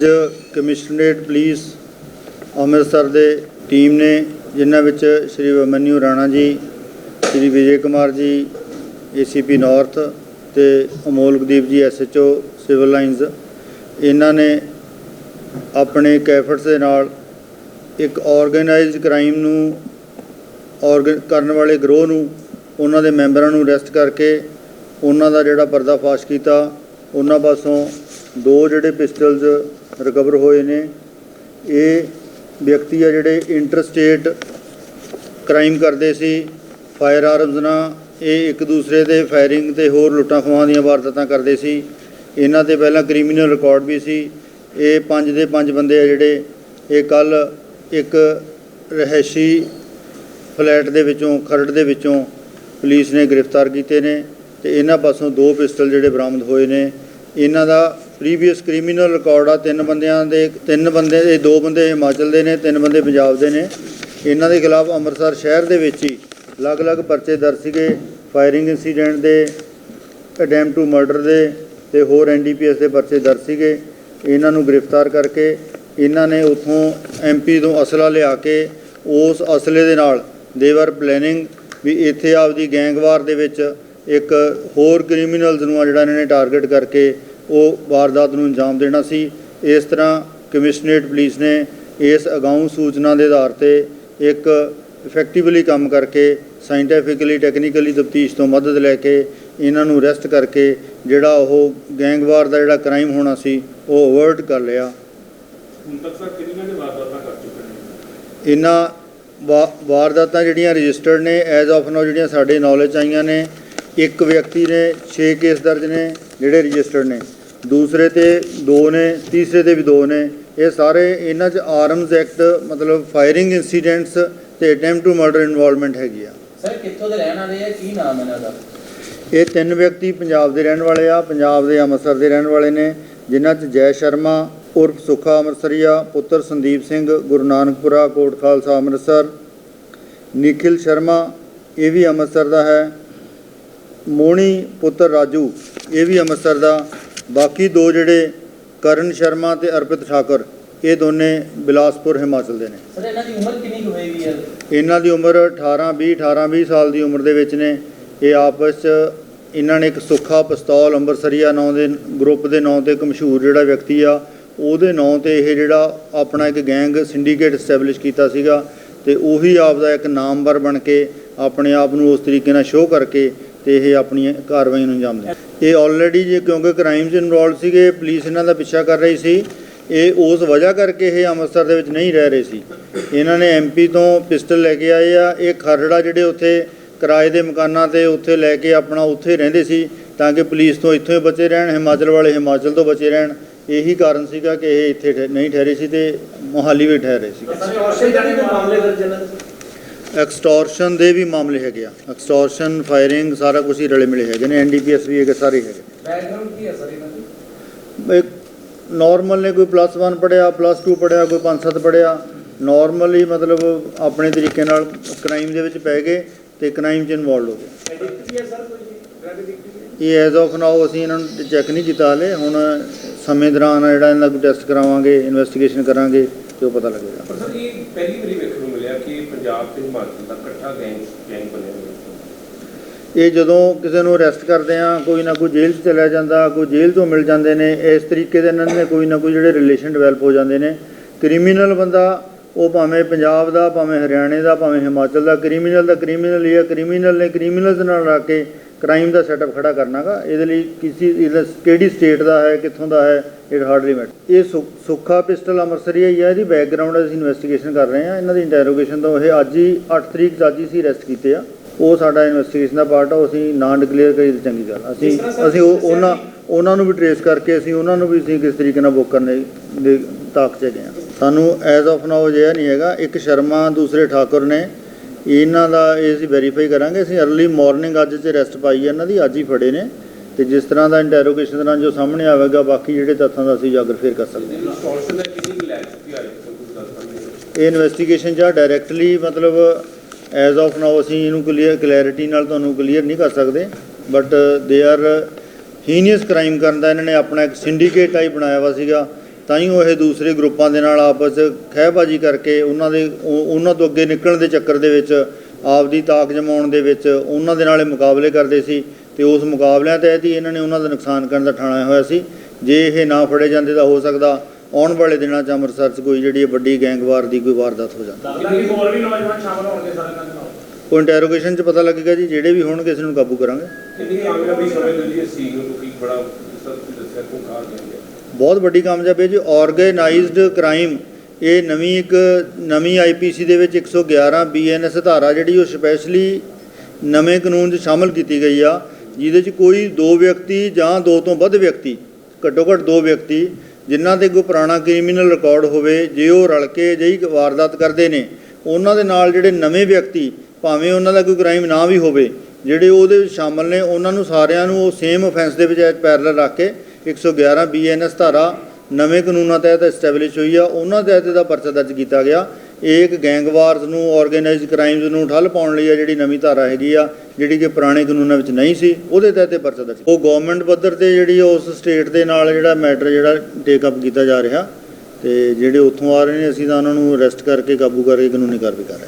ਅੱਜ commissionerate police Amritsar ਦੇ team ਨੇ, ਜਿਨ੍ਹਾਂ ਵਿੱਚ ਸ਼੍ਰੀ ਅਮਨਿਊ ਰਾਣਾ ਜੀ, ਸ਼੍ਰੀ ਵਿਜੇ ਕੁਮਾਰ ਜੀ ਏਸੀਪੀ ਨਾਰਥ ਤੇ ਅਮੋਲਕਦੀਪ ਜੀ ਐਸਐਚਓ ਸਿਵਲ ਲਾਈਨਸ ਇਹਨਾਂ ਨੇ ਆਪਣੇ ਕੈਫਰਟਸ ਦੇ ਨਾਲ ਇੱਕ ਆਰਗੇਨਾਈਜ਼ਡ ਕ੍ਰਾਈਮ ਨੂੰ ਔਰਗਨ ਕਰਨ ਵਾਲੇ ਗਰੋਹ ਨੂੰ, ਉਹਨਾਂ ਦੇ ਮੈਂਬਰਾਂ ਨੂੰ ਅਰੈਸਟ ਕਰਕੇ ਉਹਨਾਂ ਦਾ ਜਿਹੜਾ ਪਰਦਾਫਾਸ਼ ਕੀਤਾ, ਉਹਨਾਂ ਪਾਸੋਂ ਦੋ ਜਿਹੜੇ ਪਿਸਟਲਸ ਰਿਕਵਰ ਹੋਏ ਨੇ। ਇਹ ਵਿਅਕਤੀ ਆ ਜਿਹੜੇ ਇੰਟਰਸਟੇਟ ਕ੍ਰਾਈਮ ਕਰਦੇ ਸੀ, ਫਾਇਰ ਆਰਮਸ ਨਾਲ। ਇਹ ਇੱਕ ਦੂਸਰੇ ਦੇ ਫਾਇਰਿੰਗ ਤੇ ਹੋਰ ਲੁੱਟਾਂ ਖੋਹਾਂ ਦੀਆਂ ਵਾਰਦਾਤਾਂ ਕਰਦੇ ਸੀ। ਇਹਨਾਂ ਦੇ ਪਹਿਲਾਂ ਕ੍ਰਿਮੀਨਲ ਰਿਕਾਰਡ ਵੀ ਸੀ। ਇਹ ਪੰਜ ਦੇ ਪੰਜ ਬੰਦੇ ਆ ਜਿਹੜੇ, ਇਹ ਕੱਲ ਇੱਕ ਰਹਿਸ਼ੀ ਫਲੈਟ ਦੇ ਵਿੱਚੋਂ, ਖਰੜ ਦੇ ਵਿੱਚੋਂ ਪੁਲਿਸ ਨੇ ਗ੍ਰਿਫਤਾਰ ਕੀਤੇ ਨੇ ਤੇ ਇਹਨਾਂ ਪਾਸੋਂ ਦੋ ਪਿਸਟਲ ਜਿਹੜੇ ਬਰਾਮਦ ਹੋਏ ਨੇ। ਇਹਨਾਂ ਦਾ ਪ੍ਰੀਵੀਅਸ ਕ੍ਰਿਮੀਨਲ ਰਿਕਾਰਡ ਆ, ਤਿੰਨ ਬੰਦਿਆਂ ਦੇ, ਤਿੰਨ ਬੰਦੇ, ਇਹ ਦੋ ਬੰਦੇ ਹਿਮਾਚਲ ਦੇ ਨੇ, ਤਿੰਨ ਬੰਦੇ ਪੰਜਾਬ ਦੇ ਨੇ। ਇਹਨਾਂ ਦੇ ਖਿਲਾਫ ਅੰਮ੍ਰਿਤਸਰ ਸ਼ਹਿਰ ਦੇ ਵਿੱਚ ਹੀ ਅਲੱਗ-ਅਲੱਗ ਪਰਚੇ ਦਰਜ ਸੀਗੇ। ਫਾਇਰਿੰਗ ਇਨਸੀਡੈਂਟ ਦੇ ਅਟੈਂਪਟ ਟੂ ਮਰਡਰ ਦੇ ਤੇ ਹੋਰ ਐਨਡੀਪੀਐਸ ਦੇ ਪਰਚੇ ਦਰਜ ਸੀਗੇ। ਇਹਨਾਂ ਨੂੰ ਗ੍ਰਿਫਤਾਰ ਕਰਕੇ ਇਹਨਾਂ ਨੇ ਉਥੋਂ ਐਮਪੀ ਤੋਂ ਅਸਲਾ ਲਿਆ ਕੇ ਉਸ ਅਸਲੇ ਦੇ ਨਾਲ ਦੇਵਰ ਪਲੈਨਿੰਗ ਵੀ ਇੱਥੇ ਆਪਦੀ ਗੈਂਗਵਾਰ ਦੇ ਵਿੱਚ ਇੱਕ ਹੋਰ ਕ੍ਰਿਮੀਨਲਸ ਨੂੰ ਆ ਜਿਹੜਾ ਇਹਨਾਂ ਨੇ ਟਾਰਗੇਟ ਕਰਕੇ ਉਹ ਵਾਰਦਾਤ ਨੂੰ ਅੰਜਾਮ ਦੇਣਾ ਸੀ। ਇਸ ਤਰ੍ਹਾਂ ਕਮਿਸ਼ਨਰੇਟ ਪੁਲਿਸ ਨੇ ਇਸ ਅਗਾਊਂ ਸੂਚਨਾ ਦੇ ਆਧਾਰ ਤੇ ਇੱਕ ਇਫੈਕਟਿਵਲੀ ਕੰਮ ਕਰਕੇ ਸਾਇੰਟੀਫਿਕਲੀ ਟੈਕਨੀਕਲੀ ਤਫਤੀਸ਼ ਤੋਂ ਮਦਦ ਲੈ ਕੇ ਇਹਨਾਂ ਨੂੰ ਅਰੈਸਟ ਕਰਕੇ ਜਿਹੜਾ ਉਹ ਗੈਂਗਵਾਰ ਦਾ ਜਿਹੜਾ ਕ੍ਰਾਈਮ ਹੋਣਾ ਸੀ ਉਹ ਅਵਰਟ ਕਰ ਲਿਆ। ਹੁਣ ਤੱਕ ਸਰ ਕਿੰਨੀਆਂ ਦੇ ਵਾਰਦਾਤਾਂ ਕਰ ਚੁੱਕੇ ਨੇ? ਇਹਨਾਂ ਵਾਰਦਾਤਾਂ ਜਿਹੜੀਆਂ ਰਜਿਸਟਰਡ ਨੇ ਐਜ਼ ਆਫ ਨਾਓ ਜਿਹੜੀਆਂ ਸਾਡੇ ਨੌਲੇਜ ਆਈਆਂ ਨੇ ਇੱਕ ਵਿਅਕਤੀ ਨੇ 6 ਕੇਸ ਦਰਜ ਨੇ ਜਿਹੜੇ ਰਜਿਸਟਰਡ ਨੇ। ਦੂਸਰੇ ਤੇ 2 ਨੇ ਤੀਸਰੇ ਤੇ ਵੀ 2 ਨੇ। ਇਹ ਸਾਰੇ ਇਹਨਾਂ 'ਚ ਆਰਮਸ ਐਕਟ ਮਤਲਬ ਫਾਇਰਿੰਗ ਇਨਸੀਡੈਂਟਸ ਤੇ ਅਟੈਂਪਟ ਟੂ ਮਰਡਰ ਇਨਵੋਲਵਮੈਂਟ ਹੈਗੀ ਆ। ਸਰ ਕਿੱਥੋਂ ਦੇ ਰਹਿਣ ਵਾਲੇ ਆ? ਕੀ ਨਾਮ ਇਹਨਾਂ ਦਾ? ਇਹ ਤਿੰਨ ਵਿਅਕਤੀ ਪੰਜਾਬ ਦੇ ਰਹਿਣ ਵਾਲੇ ਆ। ਪੰਜਾਬ ਦੇ ਅੰਮ੍ਰਿਤਸਰ ਦੇ ਰਹਿਣ ਵਾਲੇ ਨੇ ਜਿਨ੍ਹਾਂ 'ਚ ਜੈ ਸ਼ਰਮਾ ਉਰਫ ਸੁਖਾ ਅੰਮ੍ਰਿਤਸਰੀਆ ਪੁੱਤਰ ਸੰਦੀਪ ਸਿੰਘ ਗੁਰੂ ਨਾਨਕਪੁਰਾ ਕੋਟ ਖਾਲਸਾ ਅੰਮ੍ਰਿਤਸਰ ਨਿਖਿਲ ਸ਼ਰਮਾ ਇਹ ਵੀ ਅੰਮ੍ਰਿਤਸਰ ਦਾ ਹੈ। ਮੋਣੀ ਪੁੱਤਰ ਰਾਜੂ ਇਹ ਵੀ ਅੰਮ੍ਰਿਤਸਰ ਦਾ। ਬਾਕੀ ਦੋ ਜਿਹੜੇ ਕਰਨ ਸ਼ਰਮਾ ਤੇ ਅਰਪਿਤ ਠਾਕੁਰ ਇਹ ਦੋਨੇ ਬਿਲਾਸਪੁਰ ਹਿਮਾਚਲ ਦੇ ਨੇ। ਸਰ ਇਹਨਾਂ ਦੀ ਉਮਰ ਕਿੰਨੀ ਕੁ ਹੋਏਗੀ ਯਾਰ? ਇਹਨਾਂ ਦੀ ਉਮਰ 18 20 18 20 ਸਾਲ ਦੀ ਉਮਰ ਦੇ ਵਿੱਚ ਨੇ। ਇਹ ਆਪਸ 'ਚ ਇਹਨਾਂ ਨੇ ਇੱਕ ਸੁੱਖਾ ਪਿਸਤੌਲ ਅੰਬਰਸਰੀਆ ਨਾਂ ਦੇ ਗਰੁੱਪ ਦੇ ਨਾਂ ਤੇ ਇੱਕ ਮਸ਼ਹੂਰ ਜਿਹੜਾ ਵਿਅਕਤੀ ਆ ਉਹਦੇ ਨਾਂ ਤੇ ਇਹ ਜਿਹੜਾ ਆਪਣਾ ਇੱਕ ਗੈਂਗ ਸਿੰਡੀਕੇਟ ਐਸਟੈਬਲਿਸ਼ ਕੀਤਾ ਸੀਗਾ ਤੇ ਉਹੀ ਆਪ ਦਾ ਇੱਕ ਨਾਮਵਰ ਬਣ ਕੇ ਆਪਣੇ ਆਪ ਨੂੰ ਉਸ ਤਰੀਕੇ ਨਾਲ ਸ਼ੋਅ ਕਰਕੇ ਤੇ ਇਹ ਆਪਣੀ ਕਾਰਵਾਈ ਨੂੰ ਅੰਜਾਮ ਦੇ ਇਹ ਆਲਰੇਡੀ ਜੇ ਕਿਉਂਕਿ ਕ੍ਰਾਈਮ 'ਚ ਇਨਵੋਲਡ ਸੀਗੇ ਪੁਲਿਸ ਇਹਨਾਂ ਦਾ ਪਿੱਛਾ ਕਰ ਰਹੀ ਸੀ, ਇਹ ਉਸ ਵਜ੍ਹਾ ਕਰਕੇ ਇਹ ਅੰਮ੍ਰਿਤਸਰ ਦੇ ਵਿੱਚ ਨਹੀਂ ਰਹਿ ਰਹੇ ਸੀ। ਇਹਨਾਂ ਨੇ ਐਮਪੀ ਤੋਂ ਪਿਸਟਲ ਲੈ ਕੇ ਆਏ ਆ, ਇਹ ਖਰੜਾ ਜਿਹੜੇ ਉੱਥੇ ਕਿਰਾਏ ਦੇ ਮਕਾਨਾਂ ਤੇ ਉੱਥੇ ਲੈ ਕੇ ਆਪਣਾ ਉੱਥੇ ਰਹਿੰਦੇ ਸੀ, ਤਾਂ ਕਿ ਪੁਲਿਸ ਤੋਂ ਇੱਥੋਂ ਹੀ ਬਚੇ ਰਹਿਣ, ਹਿਮਾਚਲ ਵਾਲੇ ਹਿਮਾਚਲ ਤੋਂ ਬਚੇ ਰਹਿਣ। ਇਹੀ ਕਾਰਨ ਸੀਗਾ ਕਿ ਇਹ ਇੱਥੇ ਠਹਿ- ਨਹੀਂ ਠਹਿਰੇ ਸੀ ਤੇ ਮੋਹਾਲੀ ਵੀ ਠਹਿਰੇ ਸੀ। ਐਕਸਟੋਰਸ਼ਨ ਮਾਮਲੇ ਦਰਜ ਐਕਸਟੋਰਸ਼ਨ ਦੇ ਵੀ ਮਾਮਲੇ ਹੈਗੇ ਆ। ਐਕਸਟੋਰਸ਼ਨ ਫਾਇਰਿੰਗ ਸਾਰਾ ਕੁਝ ਹੀ ਰਲੇ ਮਿਲੇ ਹੈਗੇ ਨੇ। ਐਨਡੀਪੀਐਸ ਵੀ ਹੈਗੇ ਸਾਰੇ ਹੈਗੇ। ਬੈਕਗ੍ਰਾਉਂਡ ਕੀ ਹੈ ਸਰ ਇਹਨਾਂ ਦੀ? ਇੱਕ ਨਾਰਮਲ ਨੇ ਕੋਈ ਪਲੱਸ 1 ਪੜਿਆ ਪਲੱਸ 2 ਪੜਿਆ ਕੋਈ 5-7 ਪੜਿਆ ਨਾਰਮਲੀ ਮਤਲਬ ਆਪਣੇ ਤਰੀਕੇ ਨਾਲ ਕ੍ਰਾਈਮ ਦੇ ਵਿੱਚ ਪੈ ਗਏ ਤੇ ਕ੍ਰਾਈਮ 'ਚ ਇਨਵੋਲਡ ਹੋ ਗਏ। ਐਡਿਕਟੀ ਹੈ ਸਰ ਕੋਈ? ਡਰਗ ਐਡਿਕਟੀ ਇਹ ਐਜ਼ ਆਫ ਨਾਓ ਅਸੀਂ ਇਹਨਾਂ ਨੂੰ ਚੈੱਕ ਨਹੀਂ ਕੀਤਾ ਹਲੇ। ਹੁਣ ਸਮੇਂ ਦੌਰਾਨ ਜਿਹੜਾ ਇਹਨਾਂ ਦਾ ਟੈਸਟ ਕਰਾਵਾਂਗੇ ਇਨਵੈਸਟੀਗੇਸ਼ਨ ਕਰਾਂਗੇ। ਤੇ ਉਹ ਪਤਾ ਲੱਗੇਗਾ। ਪਰ ਸਰ ਇਹ ਪਹਿਲੀ ਵਾਰੀ ਵੇਖਣ ਨੂੰ ਮਿਲਿਆ ਕਿ ਪੰਜਾਬ ਤੇ ਹਿਮਾਚਲ ਦਾ ਇਕੱਠਾ ਗੈਂਗ ਗੈਂਗ ਬਣਿਆ ਹੋਇਆ ਇਹ ਜਦੋਂ ਕਿਸੇ ਨੂੰ ਅਰੈਸਟ ਕਰਦੇ ਆ ਕੋਈ ਨਾ ਕੋਈ ਜੇਲ੍ਹ 'ਚ ਚਲਿਆ ਜਾਂਦਾ ਕੋਈ ਜੇਲ੍ਹ ਤੋਂ ਮਿਲ ਜਾਂਦੇ ਨੇ ਇਸ ਤਰੀਕੇ ਦੇ ਇਹਨਾਂ ਦੇ ਕੋਈ ਨਾ ਕੋਈ ਜਿਹੜੇ ਰਿਲੇਸ਼ਨ ਡਿਵੈਲਪ ਹੋ ਜਾਂਦੇ ਨੇ। ਕ੍ਰਿਮੀਨਲ ਬੰਦਾ ਉਹ ਭਾਵੇਂ ਪੰਜਾਬ ਦਾ ਭਾਵੇਂ ਹਰਿਆਣੇ ਦਾ ਭਾਵੇਂ ਹਿਮਾਚਲ ਦਾ ਕ੍ਰਿਮੀਨਲ ਦਾ ਕ੍ਰਿਮੀਨਲ ਹੀ ਹੈ। ਕ੍ਰਿਮੀਨਲ ਨੇ ਕ੍ਰਿਮੀਨਲਸ ਨਾਲ ਰਲ ਕੇ ਕ੍ਰਾਈਮ ਦਾ ਸੈਟਅਪ ਖੜਾ ਕਰਨਾਗਾ ਇਹਦੇ ਲਈ ਕਿਸੇ ਇਹਦਾ ਕਿਹੜੀ ਸਟੇਟ ਦਾ ਹੈ ਕਿੱਥੋਂ ਦਾ ਹੈ ਇਟ ਹਾਰਡਲੀ ਮੈਟਰ ਇਹ ਸੁੱਖਾ ਪਿਸਟਲ ਅੰਮ੍ਰਿਤਸਰੀ ਹੀ ਹੈ ਇਹਦੀ ਬੈਕਗ੍ਰਾਉਂਡ ਅਸੀਂ ਇਨਵੈਸਟੀਗੇਸ਼ਨ ਕਰ ਰਹੇ ਹਾਂ ਇਹਨਾਂ ਦੀ ਇੰਟਰੋਗੇਸ਼ਨ ਤੋਂ ਇਹ ਅੱਜ ਹੀ 8 ਤਰੀਕ ਅੱਜ ਹੀ ਸੀ ਅਰੈਸਟ ਕੀਤੇ ਆ। ਉਹ ਸਾਡਾ ਇਨਵੈਸਟੀਗੇਸ਼ਨ ਦਾ ਪਾਰਟ ਆ ਉਹ ਅਸੀਂ ਨਾਂ ਡਿਕਲੇਅਰ ਕਰੀ ਤਾਂ ਚੰਗੀ ਗੱਲ ਅਸੀਂ ਅਸੀਂ ਉਹ ਉਹਨਾਂ ਉਹਨਾਂ ਨੂੰ ਵੀ ਟਰੇਸ ਕਰਕੇ ਅਸੀਂ ਉਹਨਾਂ ਨੂੰ ਵੀ ਅਸੀਂ ਕਿਸ ਤਰੀਕੇ ਨਾਲ ਬੁੱਕ ਕਰਨੇ ਦੇ ਤਾਕ ਚ ਗਏ ਹਾਂ ਸਾਨੂੰ ਐਜ਼ ਆਫ ਨਾਓ ਜਿਹਾ ਨਹੀਂ ਹੈਗਾ ਇੱਕ ਸ਼ਰਮਾ ਦੂਸਰੇ ਠਾਕੁਰ ਨੇ ਇਹਨਾਂ ਦਾ ਇਹ ਅਸੀਂ ਵੈਰੀਫਾਈ ਕਰਾਂਗੇ, ਅਸੀਂ ਅਰਲੀ ਮਾਰਨਿੰਗ ਅੱਜ ਚ ਰੈਸਟ ਪਾਈ ਹੈ ਇਹਨਾਂ ਦੀ, ਅੱਜ ਹੀ ਫੜੇ ਨੇ। ਤੇ ਜਿਸ ਤਰ੍ਹਾਂ ਦਾ ਇੰਟਰੋਗੇਸ਼ਨ ਦੌਰਾਨ ਜੋ ਸਾਹਮਣੇ ਆਵੇਗਾ, ਬਾਕੀ ਜਿਹੜੇ ਤੱਥਾਂ ਦਾ ਅਸੀਂ ਜਾਗਰ ਫੇਰ ਕਰ ਸਕਦੇ ਹਾਂ। ਇਹ ਇਨਵੈਸਟੀਗੇਸ਼ਨ ਜਾਂ ਡਾਇਰੈਕਟਲੀ ਮਤਲਬ ਐਜ਼ ਆਫ ਨਾਓ ਅਸੀਂ ਇਹਨੂੰ ਕਲੀਅਰ ਕਲੈਰਿਟੀ ਨਾਲ ਤੁਹਾਨੂੰ ਕਲੀਅਰ ਨਹੀਂ ਕਰ ਸਕਦੇ but they are heinous crime ਕਰਨ ਦਾ ਇਹਨਾਂ ਨੇ ਆਪਣਾ ਇੱਕ ਸਿੰਡੀਕੇਟ ਟਾਈਪ ਬਣਾਇਆ ਵਾ ਸੀਗਾ। ਤਾਂ ਹੀ ਉਹ ਇਹ ਦੂਸਰੇ ਗਰੁੱਪਾਂ ਦੇ ਨਾਲ ਆਪਸ ਖਹਿਬਾਜ਼ੀ ਕਰਕੇ ਉਹਨਾਂ ਦੇ ਉਹ- ਉਹਨਾਂ ਤੋਂ ਅੱਗੇ ਨਿਕਲਣ ਦੇ ਚੱਕਰ ਦੇ ਵਿੱਚ ਆਪਦੀ ਤਾਕ ਜਮਾਉਣ ਦੇ ਵਿੱਚ ਉਹਨਾਂ ਦੇ ਨਾਲ ਇਹ ਮੁਕਾਬਲੇ ਕਰਦੇ ਸੀ ਤੇ ਉਸ ਮੁਕਾਬਲਿਆਂ ਤਹਿਤ ਹੀ ਇਹਨਾਂ ਨੇ ਉਹਨਾਂ ਦਾ ਨੁਕਸਾਨ ਕਰਨ ਦਾ ਠਾਣਿਆ ਹੋਇਆ ਸੀ। ਜੇ ਇਹ ਨਾ ਫੜੇ ਜਾਂਦੇ ਤਾਂ ਹੋ ਸਕਦਾ ਆਉਣ ਵਾਲੇ ਦਿਨਾਂ 'ਚ ਅੰਮ੍ਰਿਤਸਰ 'ਚ ਕੋਈ ਜਿਹੜੀ ਵੱਡੀ ਗੈਂਗਵਾਰ ਦੀ ਕੋਈ ਵਾਰਦਾਤ ਹੋ ਜਾਂਦੀ ਲੱਗਦਾ ਕਿ ਹੋਰ ਵੀ ਨੌਜਵਾਨ ਸ਼ਾਮਲ ਹੋਣਗੇ ਸਰ ਦੇ ਨਾਲ। ਉਹ ਇੰਟਰੋਗੇਸ਼ਨ 'ਚ ਪਤਾ ਲੱਗੇਗਾ ਜੀ ਜਿਹੜੇ ਵੀ ਹੋਣਗੇ ਇਸ ਨੂੰ ਕਾਬੂ ਕਰਾਂਗੇ। ਕਿੰਨੀ ਕਾਮਯਾਬੀ ਇਸ ਚੀਜ਼ ਨੂੰ ਕਿਉਂਕਿ ਬੜਾ ਤਰ੍ਹਾਂ ਤੁਸੀਂ ਦੱਸਿਆ ਕਿ ਕਾਰ ਗਿਆ ਬਹੁਤ ਵੱਡੀ ਕਾਮਯਾਬੀ ਹੈ ਜੀ। ਆਰਗੇਨਾਈਜ਼ਡ ਕ੍ਰਾਈਮ ਇਹ ਨਵੀਂ ਇੱਕ, ਨਵੀਂ ਆਈਪੀਸੀ ਦੇ ਵਿੱਚ 111 ਬੀਐਨਐਸ ਧਾਰਾ ਜਿਹੜੀ ਉਹ ਸਪੈਸ਼ਲੀ ਨਵੇਂ ਕਾਨੂੰਨ 'ਚ ਸ਼ਾਮਲ ਕੀਤੀ ਗਈ ਆ, ਜਿਹਦੇ 'ਚ ਕੋਈ ਦੋ ਵਿਅਕਤੀ ਜਾਂ ਦੋ ਤੋਂ ਵੱਧ ਵਿਅਕਤੀ ਘੱਟੋ ਘੱਟ ਦੋ ਵਿਅਕਤੀ, ਜਿਨ੍ਹਾਂ ਦੇ ਕੋਈ ਪੁਰਾਣਾ ਕ੍ਰਿਮੀਨਲ ਰਿਕਾਰਡ ਹੋਵੇ, ਜੇ ਉਹ ਰਲ ਕੇ ਅਜਿਹੀ ਵਾਰਦਾਤ ਕਰਦੇ ਨੇ, ਉਹਨਾਂ ਦੇ ਨਾਲ ਜਿਹੜੇ ਨਵੇਂ ਵਿਅਕਤੀ, ਭਾਵੇਂ ਉਹਨਾਂ ਦਾ ਕੋਈ ਕ੍ਰਾਈਮ ਨਾ ਵੀ ਹੋਵੇ, ਜਿਹੜੇ ਉਹਦੇ ਵਿੱਚ ਸ਼ਾਮਲ ਨੇ, ਉਹਨਾਂ ਨੂੰ ਸਾਰਿਆਂ ਨੂੰ ਉਹ ਸੇਮ ਅਫੈਂਸ ਦੇ ਵਿੱਚ ਪੈਰਲਲ ਰੱਖ ਕੇ 111 ਬੀਐਨਐਸ ਧਾਰਾ ਨਵੇਂ ਕਾਨੂੰਨਾਂ ਤਹਿਤ ਐਸਟੈਬਲਿਸ਼ ਹੋਈ ਆ। ਉਹਨਾਂ ਤਹਿਤ ਇਹਦਾ ਪਰਚਾ ਦਰਜ ਕੀਤਾ ਗਿਆ। ਇਹ ਇੱਕ ਗੈਂਗਵਾਰਸ ਨੂੰ ਆਰਗੇਨਾਈਜ਼ਡ ਕ੍ਰਾਈਮਸ ਨੂੰ ਠੱਲ ਪਾਉਣ ਲਈ ਆ ਜਿਹੜੀ ਨਵੀਂ ਧਾਰਾ ਹੈਗੀ ਆ, ਜਿਹੜੀ ਕਿ ਪੁਰਾਣੇ ਕਾਨੂੰਨਾਂ ਵਿੱਚ ਨਹੀਂ ਸੀ, ਉਹਦੇ ਤਹਿਤ ਇਹ ਪਰਚਾ ਦਰਜ ਉਹ ਗਵਰਨਮੈਂਟ ਪੱਧਰ ਤੇ ਜਿਹੜੀ ਉਸ ਸਟੇਟ ਦੇ ਨਾਲ ਜਿਹੜਾ ਮੈਟਰ ਜਿਹੜਾ ਟੇਕ ਅਪ ਕੀਤਾ ਜਾ ਰਿਹਾ। ਤੇ ਜਿਹੜੇ ਉੱਥੋਂ ਆ ਰਹੇ ਨੇ, ਅਸੀਂ ਤਾਂ ਉਹਨਾਂ ਨੂੰ ਅਰੈਸਟ ਕਰਕੇ ਕਾਬੂ ਕਰਕੇ ਕਾਨੂੰਨੀ ਕਾਰਵਾਈ ਕਰ ਰਹੇ ਹਾਂ।